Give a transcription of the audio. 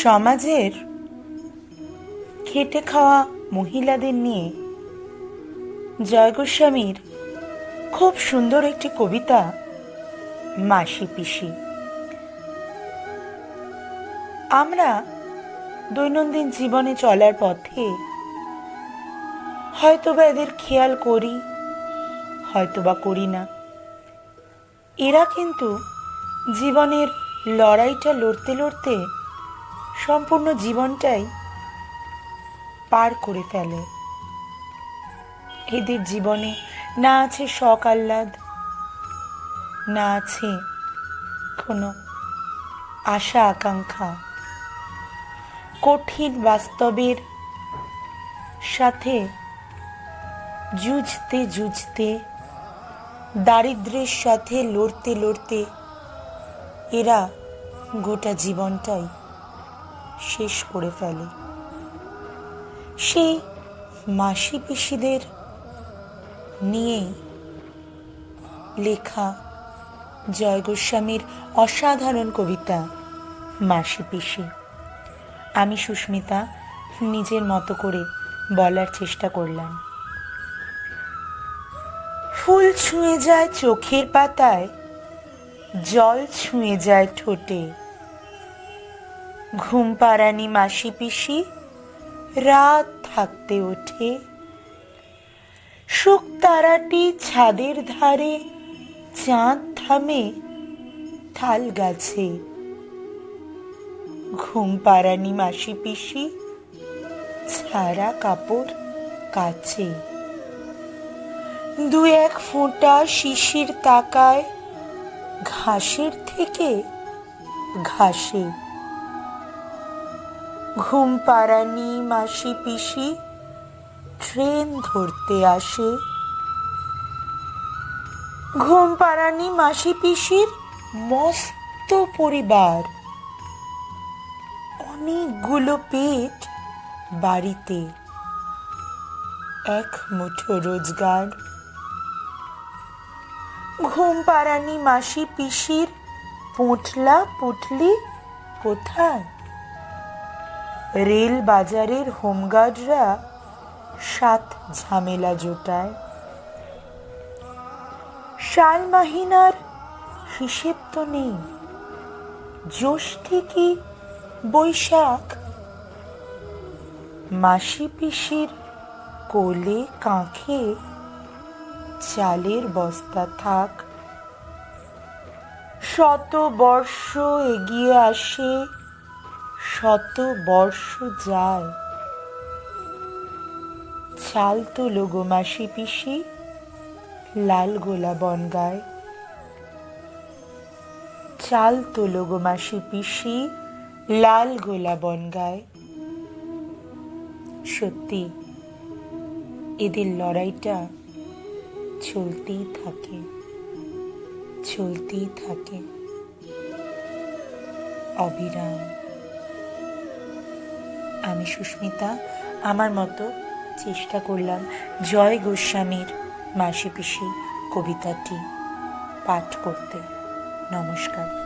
সমাজের খেটে খাওয়া মহিলাদের নিয়ে জয় গোস্বামীর খুব সুন্দর একটি কবিতা, মাসি পিসি। আমরা দৈনন্দিন জীবনে চলার পথে হয়তোবা এদের খেয়াল করি, হয়তোবা করি না। এরা কিন্তু জীবনের লড়াইটা লড়তে লড়তে সম্পূর্ণ জীবনটাই পার করে ফেলে। এদের জীবনে না আছে শখ আহ্লাদ, না আছে কোনো আশা আকাঙ্ক্ষা। কঠিন বাস্তবের সাথে যুঝতে যুঝতে, দারিদ্র্যের সাথে লড়তে লড়তে এরা গোটা জীবনটাই শেষ করে ফেলে। সেই মাসি পিসিদের নিয়েই লেখা জয় গোস্বামীর অসাধারণ কবিতা, মাসি পিসি। আমি সুস্মিতা, নিজের মতো করে বলার চেষ্টা করলাম। ফুল ছুঁয়ে যায় চোখের পাতায়, জল ছুঁয়ে যায় ঠোঁটে। ঘুম পাড়ানি মাসি পিসি, রাত থাকতে ওঠে। শুক তারাটি ছাদের ধারে, চাঁদ থামে থাল গাছে। ঘুম পাড়ানি মাসি পিসি, ছাড়া কাপড় কাছে দু এক ফোঁটা শিশির তাকায়, ঘাসের থেকে ঘাসে। ঘুম পাড়ানি মাসি পিসি, ট্রেন ধরতে আসে। ঘুম পাড়ানি মাসি পিসির মস্ত পরিবার। অনেকগুলো পেট বাড়িতে। এক মুঠো রোজগার। ঘুম পাড়ানি মাসি পিসির পুঁটলা পুটলি কোথায়? রেল বাজারের হোমগার্ডরা সাত ঝামেলা জোটায়। সাল মাহিনার হিসেব তো নেই। জ্যৈষ্ঠী কি বৈশাখ। মাসি পিসির কোলে কাঁখে চালের বস্তা থাক। শত বর্ষ এগিয়ে আসে শত বর্ষ যায়। চাল তো লোগো মাসি পিসি, লাল গোলা বন গায় চাল তো লোগো মাসি পিসি, লাল গোলা বন গায় সত্যি, এদের লড়াইটা চলতেই থাকে চলতেই থাকে। অবিরাম। আমি সুস্মিতা আমার মতো চেষ্টা করলাম জয় গোস্বামীর মাসি পিসি কবিতাটি পাঠ করতে। নমস্কার।